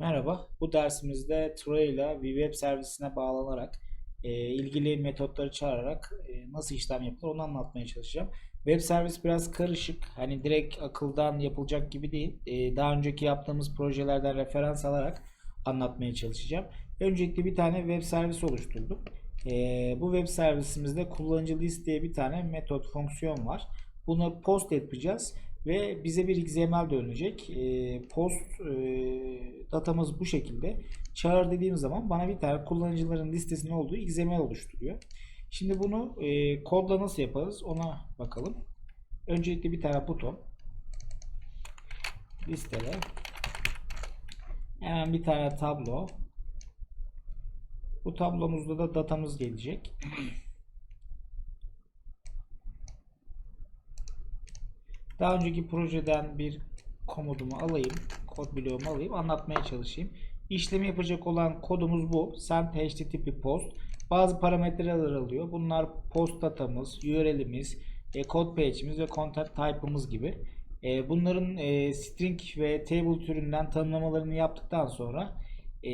Merhaba, bu dersimizde Trello bir web servisine bağlanarak e, ilgili metotları çağırarak e, nasıl işlem yapılır onu anlatmaya çalışacağım. Web servis biraz karışık, hani direkt akıldan yapılacak gibi değil. E, daha önceki yaptığımız projelerden referans alarak anlatmaya çalışacağım. Öncelikle bir tane web servis oluşturduk. E, bu web servisimizde kullanıcı list diye bir tane metot fonksiyon var. Bunu post yapacağız ve bize bir XML dönecek. E, post e, datamız bu şekilde. Çağır dediğim zaman bana bir tane kullanıcıların listesinin olduğu XML oluşturuyor. Şimdi bunu e, kodla nasıl yaparız ona bakalım. Öncelikle bir tane buton. Listele. Hemen bir tane tablo. Bu tablomuzda da datamız gelecek. Daha önceki projeden bir komodumu alayım. Kod bloğumu alayım. Anlatmaya çalışayım. İşlemi yapacak olan kodumuz bu. Send HTTP post. Bazı parametreler alıyor. Bunlar post datamız, URL'imiz, e, code page'imiz ve content type'ımız gibi. E, bunların e, string ve table türünden tanımlamalarını yaptıktan sonra e,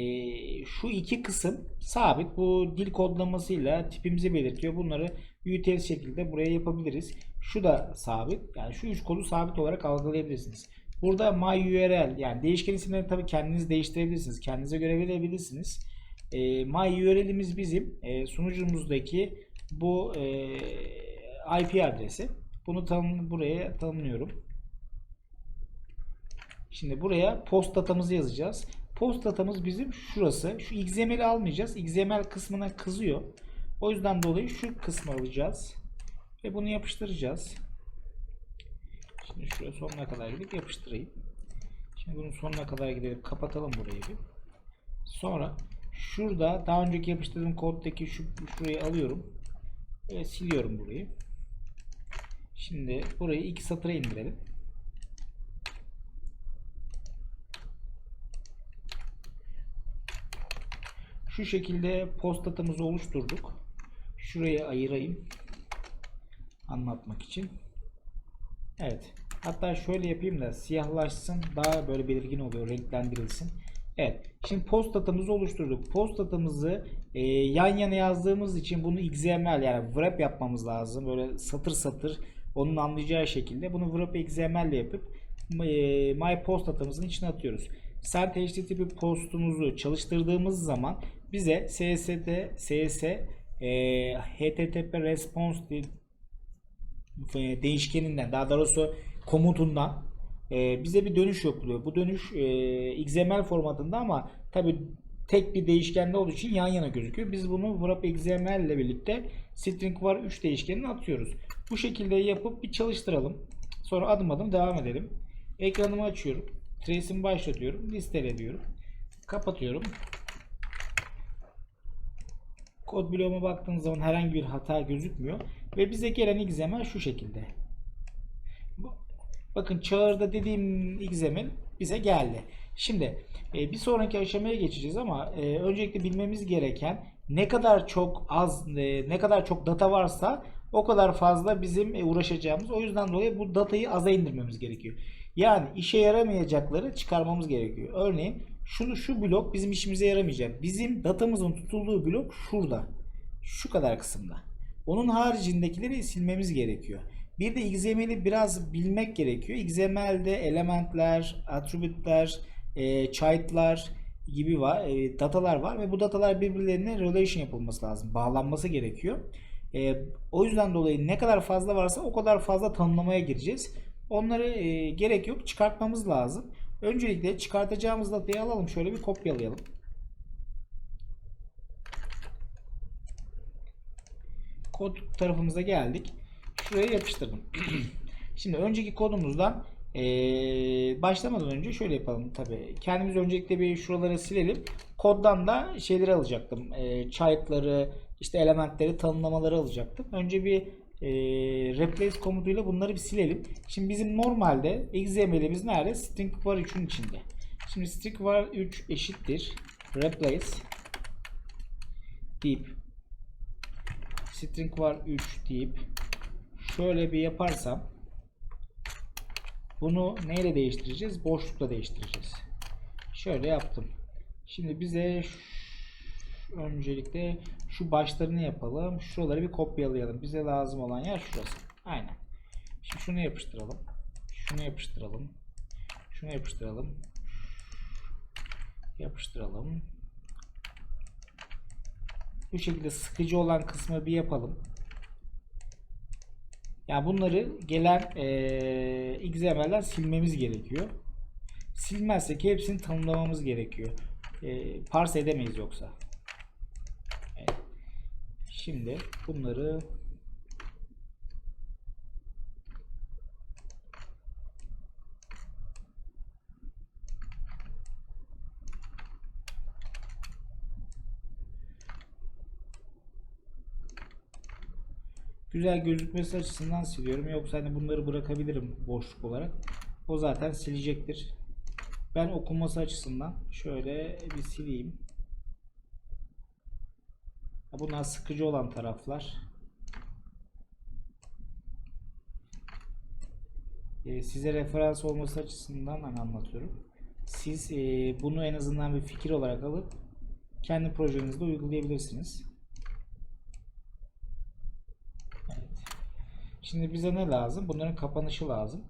şu iki kısım sabit. Bu dil kodlamasıyla tipimizi belirtiyor. Bunları UTF şekilde buraya yapabiliriz. Şu da sabit. Yani şu üç kodu sabit olarak algılayabilirsiniz. Burada my URL yani değişken isimleri tabii kendiniz değiştirebilirsiniz. Kendinize göre verebilirsiniz. E, my URL'imiz bizim e, sunucumuzdaki bu e, IP adresi. Bunu tanım, buraya tanımlıyorum. Şimdi buraya post datamızı yazacağız. Post datamız bizim şurası. Şu XML'i almayacağız. XML kısmına kızıyor. O yüzden dolayı şu kısmı alacağız. Ve bunu yapıştıracağız. Şimdi şuraya sonuna kadar gidip yapıştırayım. Şimdi bunun sonuna kadar gidip kapatalım burayı bir. Sonra şurada daha önceki yapıştırdığım koddaki şu şurayı alıyorum. Ve siliyorum burayı. Şimdi burayı iki satıra indirelim. Şu şekilde post datamızı oluşturduk. Şuraya ayırayım. Anlatmak için. Evet. Hatta şöyle yapayım da siyahlaşsın. Daha böyle belirgin oluyor. Renklendirilsin. Evet. Şimdi post datamızı oluşturduk. Post datamızı e, yan yana yazdığımız için bunu XML yani wrap yapmamız lazım. Böyle satır satır onun anlayacağı şekilde bunu wrap XML ile yapıp e, my post datamızın içine atıyoruz. Send HTTP postumuzu çalıştırdığımız zaman bize CSD, CS, e, HTTP response değişkeninden daha doğrusu komutundan e, bize bir dönüş yapılıyor. Bu dönüş e, XML formatında ama tabi tek bir değişkende olduğu için yan yana gözüküyor. Biz bunu wrap XML ile birlikte string var 3 değişkenini atıyoruz. Bu şekilde yapıp bir çalıştıralım. Sonra adım adım devam edelim. Ekranımı açıyorum. Trace'imi başlatıyorum. Listele diyorum. Kapatıyorum. Kod bloğuma baktığınız zaman herhangi bir hata gözükmüyor. Ve bize gelen XML şu şekilde. Bakın çağrıda dediğim XML bize geldi. Şimdi e, bir sonraki aşamaya geçeceğiz ama e, öncelikle bilmemiz gereken ne kadar çok az e, ne kadar çok data varsa o kadar fazla bizim e, uğraşacağımız. O yüzden dolayı bu datayı aza indirmemiz gerekiyor. Yani işe yaramayacakları çıkarmamız gerekiyor. Örneğin şunu şu blok bizim işimize yaramayacak. Bizim datamızın tutulduğu blok şurada. Şu kadar kısımda. Onun haricindekileri silmemiz gerekiyor. Bir de XML'i biraz bilmek gerekiyor. XML'de elementler, attribütler, e, child'lar gibi var, e, datalar var ve bu datalar birbirlerine relation yapılması lazım. Bağlanması gerekiyor. E, o yüzden dolayı ne kadar fazla varsa o kadar fazla tanımlamaya gireceğiz. Onları e, gerek yok. Çıkartmamız lazım. Öncelikle çıkartacağımız datayı alalım. Şöyle bir kopyalayalım. Kod tarafımıza geldik. Şuraya yapıştırdım. Şimdi önceki kodumuzdan ee, başlamadan önce şöyle yapalım tabi. Kendimiz öncelikle bir şuraları silelim. Koddan da şeyleri alacaktım. E, child'ları, işte elementleri, tanımlamaları alacaktım. Önce bir e, replace komutuyla bunları bir silelim. Şimdi bizim normalde XML'imiz nerede? String var 3'ün içinde. Şimdi string var 3 eşittir replace deyip string var 3 deyip şöyle bir yaparsam bunu neyle değiştireceğiz? Boşlukla değiştireceğiz. Şöyle yaptım. Şimdi bize öncelikle şu başlarını yapalım. Şuraları bir kopyalayalım. Bize lazım olan yer şurası. Aynen. Şimdi şunu yapıştıralım. Şunu yapıştıralım. Şunu yapıştıralım. Yapıştıralım. Bu şekilde sıkıcı olan kısmı bir yapalım. Yani bunları gelen eee XML'den silmemiz gerekiyor. Silmezsek hepsini tanımlamamız gerekiyor. Eee parse edemeyiz yoksa. Evet. Şimdi bunları güzel gözükmesi açısından siliyorum. Yoksa hani bunları bırakabilirim boşluk olarak. O zaten silecektir. Ben okunması açısından şöyle bir sileyim. Bunlar sıkıcı olan taraflar. Ee, size referans olması açısından anlatıyorum. Siz e, bunu en azından bir fikir olarak alıp kendi projenizde uygulayabilirsiniz. Evet. Şimdi bize ne lazım? Bunların kapanışı lazım.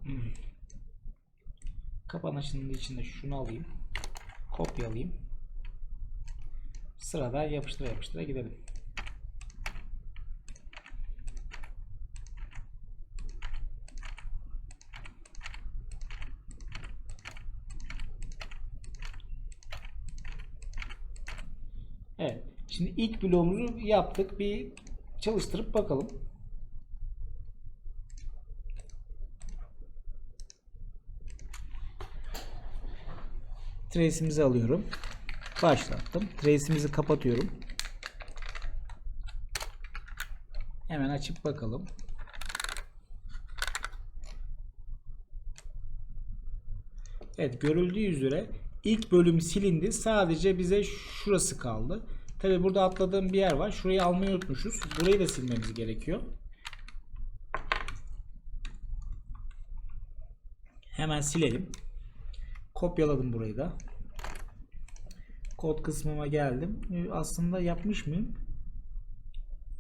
Kapanışının içinde şunu alayım. Kopyalayayım. Sıradan yapıştıra yapıştıra gidelim. Evet. Şimdi ilk bloğumuzu yaptık. Bir çalıştırıp bakalım. Trace'imizi alıyorum. Başlattım. Trace'imizi kapatıyorum. Hemen açıp bakalım. Evet görüldüğü üzere ilk bölüm silindi. Sadece bize şurası kaldı. Tabi burada atladığım bir yer var. Şurayı almayı unutmuşuz. Burayı da silmemiz gerekiyor. Hemen silelim. Kopyaladım burayı da. Kod kısmıma geldim. Ee, Aslında yapmış mıyım?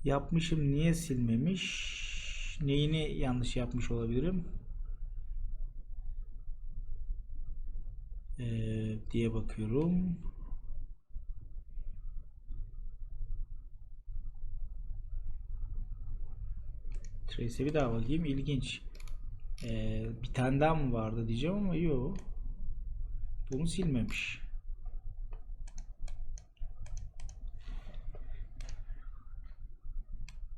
Yapmışım. Niye silmemiş? Neyini yanlış yapmış olabilirim? Ee, diye bakıyorum. Trace'e bir daha bakayım. İlginç. Ee, bir tane daha mı vardı diyeceğim ama yok. Bunu silmemiş.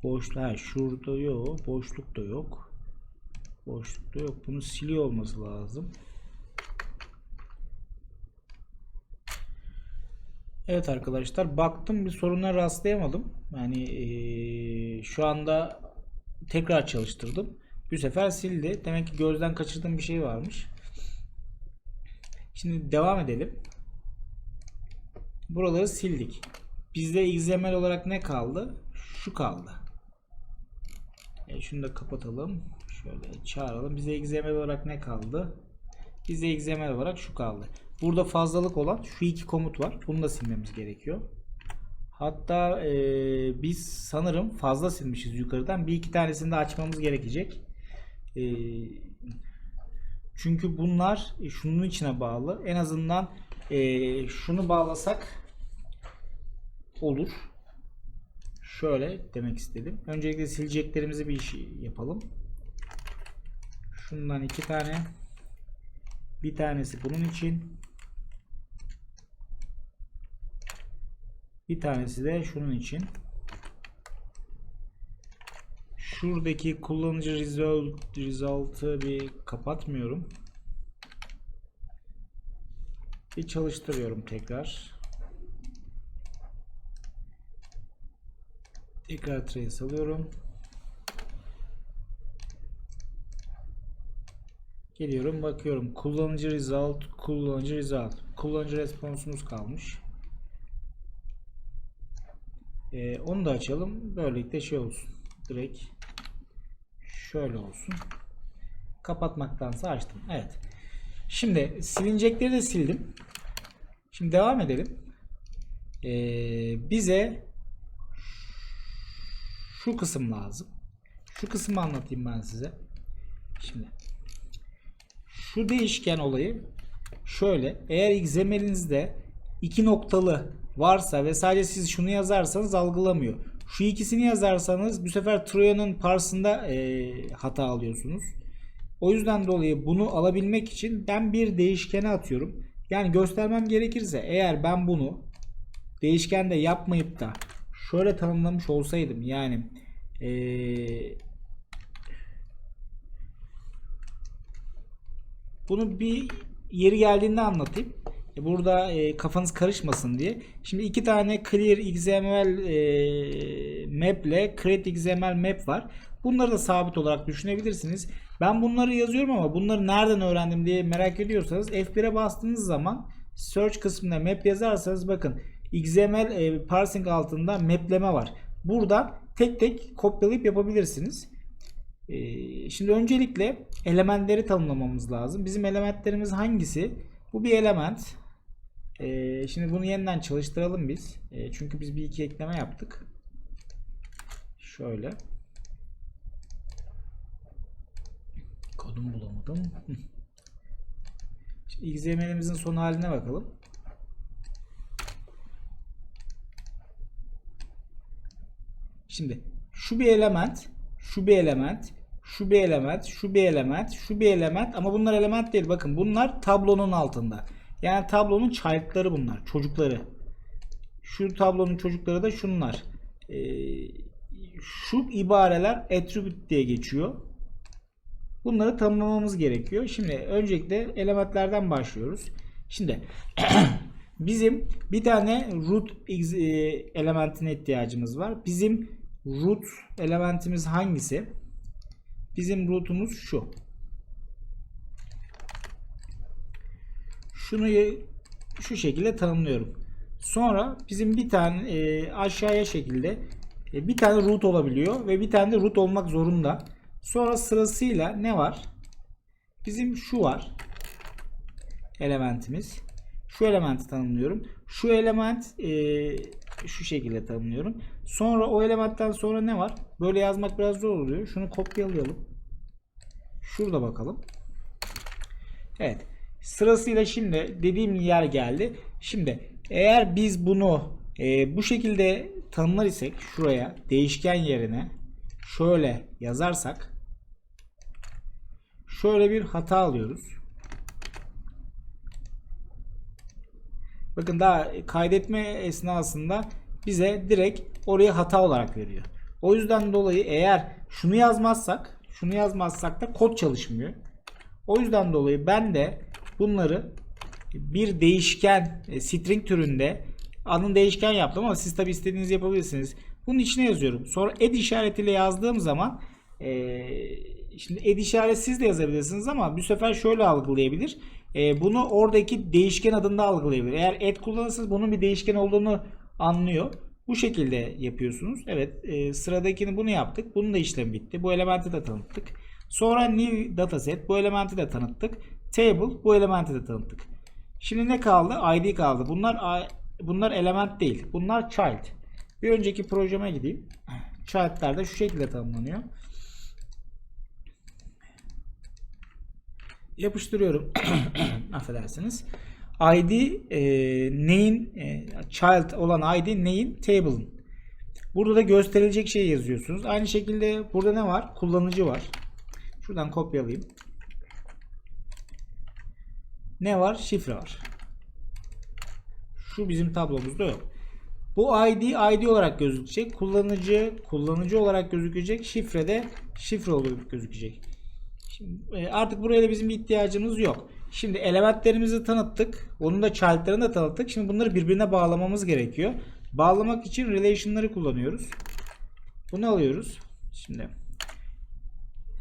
Boşluğa şurada yok. Boşluk da yok. Boşluk da yok. Bunu siliyor olması lazım. Evet arkadaşlar baktım bir soruna rastlayamadım. Yani eee, şu anda tekrar çalıştırdım. Bu sefer sildi. Demek ki gözden kaçırdığım bir şey varmış. Şimdi devam edelim. Buraları sildik. Bizde XML olarak ne kaldı? Şu kaldı. E, şunu da kapatalım. Şöyle çağıralım. Bize XML olarak ne kaldı? Bize XML olarak şu kaldı. Burada fazlalık olan şu iki komut var. Bunu da silmemiz gerekiyor. Hatta e, biz sanırım fazla silmişiz yukarıdan. Bir iki tanesini de açmamız gerekecek. E, çünkü bunlar e, şunun içine bağlı. En azından e, şunu bağlasak olur. Şöyle demek istedim. Öncelikle sileceklerimizi bir iş yapalım. Şundan iki tane. Bir tanesi bunun için. Bir tanesi de şunun için. Şuradaki kullanıcı result, result'ı bir kapatmıyorum. Bir çalıştırıyorum tekrar. Tekrar trace alıyorum. Geliyorum bakıyorum. Kullanıcı result, kullanıcı result. Kullanıcı responsumuz kalmış. Ee, onu da açalım. Böylelikle şey olsun. Direkt şöyle olsun. Kapatmaktansa açtım. Evet. Şimdi silinecekleri de sildim. Şimdi devam edelim. Ee, bize şu kısım lazım. Şu kısmı anlatayım ben size. Şimdi şu değişken olayı şöyle. Eğer XML'inizde iki noktalı varsa ve sadece siz şunu yazarsanız algılamıyor. Şu ikisini yazarsanız bu sefer Trojan'ın parsında e, hata alıyorsunuz. O yüzden dolayı bunu alabilmek için ben bir değişkene atıyorum. Yani göstermem gerekirse eğer ben bunu değişkende yapmayıp da şöyle tanımlamış olsaydım yani eee, bunu bir yeri geldiğinde anlatayım. E, Burada e, kafanız karışmasın diye. Şimdi iki tane clear XML e, map ile create XML map var. Bunları da sabit olarak düşünebilirsiniz. Ben bunları yazıyorum ama bunları nereden öğrendim diye merak ediyorsanız F1'e bastığınız zaman search kısmına map yazarsanız bakın XML e, parsing altında mapleme var. Buradan tek tek kopyalayıp yapabilirsiniz. Ee, Şimdi öncelikle elementleri tanımlamamız lazım. Bizim elementlerimiz hangisi? Bu bir element. Ee, Şimdi bunu yeniden çalıştıralım biz. Ee, Çünkü biz bir iki ekleme yaptık. Şöyle. Kodum bulamadım. XML'imizin son haline bakalım. Şimdi şu bir element, şu bir element, şu bir element, şu bir element, şu bir element ama bunlar element değil. Bakın bunlar tablonun altında. Yani tablonun çaylıkları bunlar, çocukları. Şu tablonun çocukları da şunlar. Ee, şu ibareler attribute diye geçiyor. Bunları tanımlamamız gerekiyor. Şimdi öncelikle elementlerden başlıyoruz. Şimdi bizim bir tane root e, elementine ihtiyacımız var. Bizim root elementimiz hangisi? Bizim root'umuz şu. Şunu şu şekilde tanımlıyorum. Sonra bizim bir tane e, aşağıya şekilde e, bir tane root olabiliyor ve bir tane de root olmak zorunda. Sonra sırasıyla ne var? Bizim şu var. Elementimiz. Şu elementi tanımlıyorum. Şu element e, şu şekilde tanımlıyorum. Sonra o elementten sonra ne var? Böyle yazmak biraz zor oluyor. Şunu kopyalayalım. Şurada bakalım. Evet. Sırasıyla şimdi dediğim yer geldi. Şimdi eğer biz bunu e, bu şekilde tanımlar isek şuraya değişken yerine şöyle yazarsak şöyle bir hata alıyoruz. Bakın daha kaydetme esnasında bize direkt oraya hata olarak veriyor. O yüzden dolayı eğer şunu yazmazsak, şunu yazmazsak da kod çalışmıyor. O yüzden dolayı ben de bunları bir değişken e, string türünde adını değişken yaptım ama siz tabi istediğinizi yapabilirsiniz. Bunun içine yazıyorum. Sonra add işaretiyle yazdığım zaman e, şimdi add işareti siz de yazabilirsiniz ama bu sefer şöyle algılayabilir. E, bunu oradaki değişken adında algılayabilir. Eğer add kullanırsanız bunun bir değişken olduğunu anlıyor. Bu şekilde yapıyorsunuz. Evet e, sıradakini bunu yaptık. Bunun da işlem bitti. Bu elementi de tanıttık. Sonra new dataset bu elementi de tanıttık. Table bu elementi de tanıttık. Şimdi ne kaldı? ID kaldı. Bunlar bunlar element değil. Bunlar child. Bir önceki projeme gideyim. Child'ler de şu şekilde tanımlanıyor. Yapıştırıyorum. Affedersiniz. ID e, neyin e, child olan ID neyin table'ın. Burada da gösterilecek şey yazıyorsunuz. Aynı şekilde burada ne var? Kullanıcı var. Şuradan kopyalayayım. Ne var? Şifre var. Şu bizim tablomuzda yok. Bu ID ID olarak gözükecek. Kullanıcı kullanıcı olarak gözükecek. Şifre de şifre olarak gözükecek. Şimdi, e, artık buraya da bizim bir ihtiyacımız yok. Şimdi elementlerimizi tanıttık. Onun da child'larını da tanıttık. Şimdi bunları birbirine bağlamamız gerekiyor. Bağlamak için relation'ları kullanıyoruz. Bunu alıyoruz. Şimdi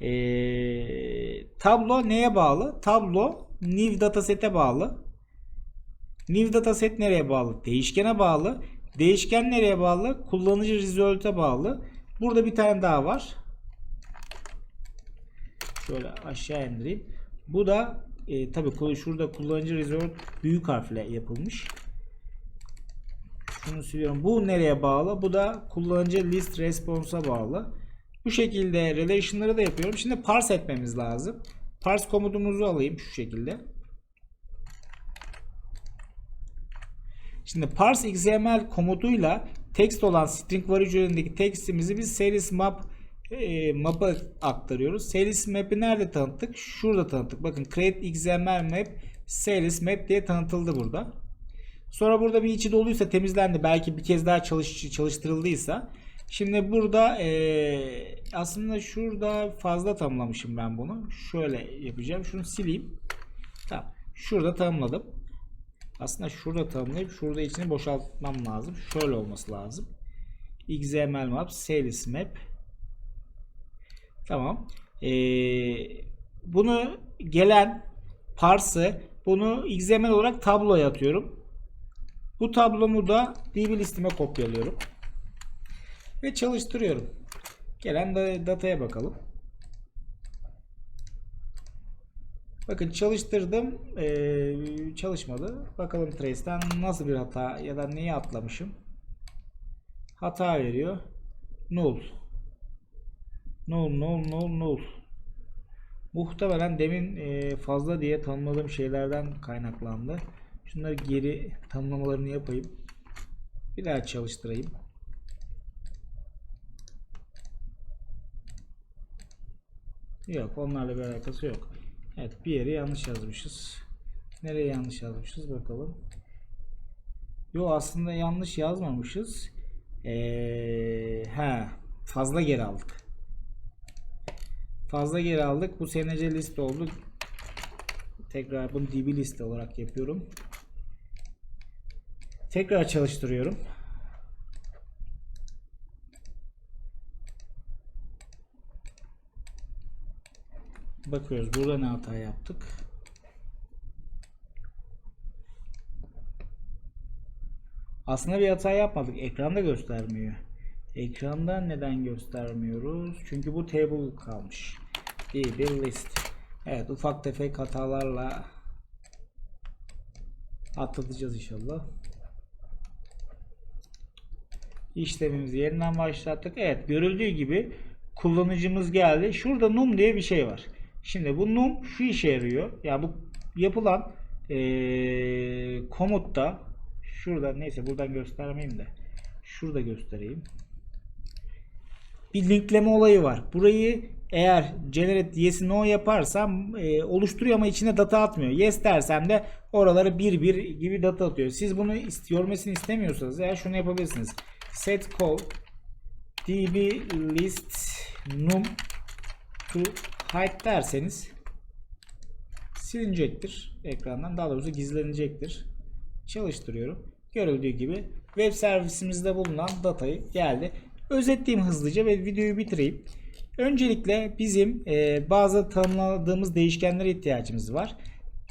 ee, tablo neye bağlı? Tablo new dataset'e bağlı. New dataset nereye bağlı? Değişkene bağlı. Değişken nereye bağlı? Kullanıcı result'e bağlı. Burada bir tane daha var. Şöyle aşağı indireyim. Bu da e, tabi şurada kullanıcı result büyük harfle yapılmış. Şunu siliyorum. Bu nereye bağlı? Bu da kullanıcı list response'a bağlı. Bu şekilde relation'ları da yapıyorum. Şimdi parse etmemiz lazım. Parse komutumuzu alayım şu şekilde. Şimdi parse XML komutuyla text olan string var üzerindeki textimizi biz sales map e, map'a aktarıyoruz. Sales map'i nerede tanıttık? Şurada tanıttık. Bakın create XML map sales map diye tanıtıldı burada. Sonra burada bir içi doluysa temizlendi. Belki bir kez daha çalış, çalıştırıldıysa. Şimdi burada e, aslında şurada fazla tanımlamışım ben bunu. Şöyle yapacağım. Şunu sileyim. Tamam. Şurada tanımladım. Aslında şurada tanımlayıp şurada içini boşaltmam lazım. Şöyle olması lazım. XML map, sales map. Tamam. Ee, bunu gelen parse'ı bunu XML olarak tabloya atıyorum. Bu tablomu da DB listime kopyalıyorum. Ve çalıştırıyorum. Gelen da dataya bakalım. Bakın çalıştırdım. Ee, çalışmadı. Bakalım Trace'ten nasıl bir hata ya da neyi atlamışım. Hata veriyor. Null. Null, null, null, null. Muhtemelen demin e, fazla diye tanımladığım şeylerden kaynaklandı. Şunları geri tanımlamalarını yapayım. Bir daha çalıştırayım. Yok onlarla bir alakası yok. Evet bir yeri yanlış yazmışız. Nereye yanlış yazmışız bakalım. Yo aslında yanlış yazmamışız. Ee, he, fazla geri aldık. Fazla geri aldık. Bu SNC liste oldu. Tekrar bunu DB liste olarak yapıyorum. Tekrar çalıştırıyorum. Bakıyoruz burada ne hata yaptık. Aslında bir hata yapmadık. Ekranda göstermiyor. Ekranda neden göstermiyoruz? Çünkü bu table kalmış. Değil bir list. Evet ufak tefek hatalarla atlatacağız inşallah. İşlemimizi yeniden başlattık. Evet görüldüğü gibi kullanıcımız geldi. Şurada num diye bir şey var. Şimdi bu num şu işe yarıyor. Yani bu yapılan ee, komutta şurada neyse buradan göstermeyeyim de şurada göstereyim. Bir linkleme olayı var. Burayı eğer generate yes'i no yaparsam e, oluşturuyor ama içine data atmıyor. Yes dersem de oraları bir bir gibi data atıyor. Siz bunu görmesini istemiyorsanız eğer şunu yapabilirsiniz. Set call db list num to hide derseniz silinecektir ekrandan. Daha doğrusu gizlenecektir. Çalıştırıyorum. Görüldüğü gibi web servisimizde bulunan datayı geldi. Özetleyeyim hızlıca ve videoyu bitireyim. Öncelikle bizim e, bazı tanımladığımız değişkenlere ihtiyacımız var.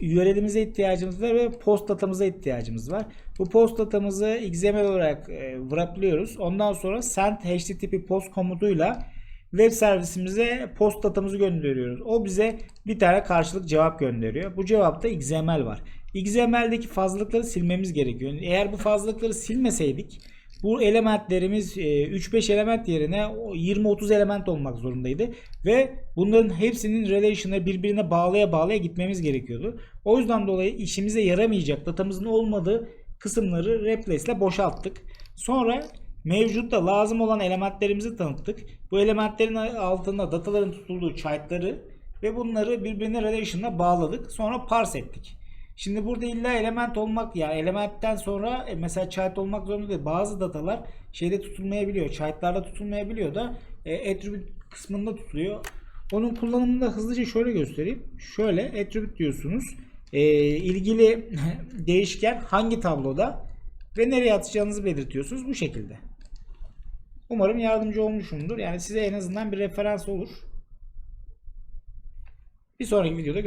URL'imize ihtiyacımız var ve post datamıza ihtiyacımız var. Bu post datamızı XML olarak e, wraplıyoruz. Ondan sonra send http post komutuyla web servisimize post datamızı gönderiyoruz. O bize bir tane karşılık cevap gönderiyor. Bu cevapta XML var. XML'deki fazlalıkları silmemiz gerekiyor. Eğer bu fazlalıkları silmeseydik bu elementlerimiz 3-5 element yerine 20-30 element olmak zorundaydı. Ve bunların hepsinin relation'ı birbirine bağlaya bağlaya gitmemiz gerekiyordu. O yüzden dolayı işimize yaramayacak datamızın olmadığı kısımları replace ile boşalttık. Sonra mevcutta lazım olan elementlerimizi tanıttık. Bu elementlerin altında dataların tutulduğu child'ları ve bunları birbirine relation'la bağladık. Sonra parse ettik. Şimdi burada illa element olmak yani elementten sonra e, mesela child olmak zorunda değil. Bazı datalar şeyde tutulmayabiliyor. Child'larda tutulmayabiliyor da e, attribute kısmında tutuluyor. Onun kullanımını da hızlıca şöyle göstereyim. Şöyle attribute diyorsunuz. E, ilgili değişken hangi tabloda ve nereye atacağınızı belirtiyorsunuz bu şekilde. Umarım yardımcı olmuşumdur. Yani size en azından bir referans olur. Bir sonraki videoda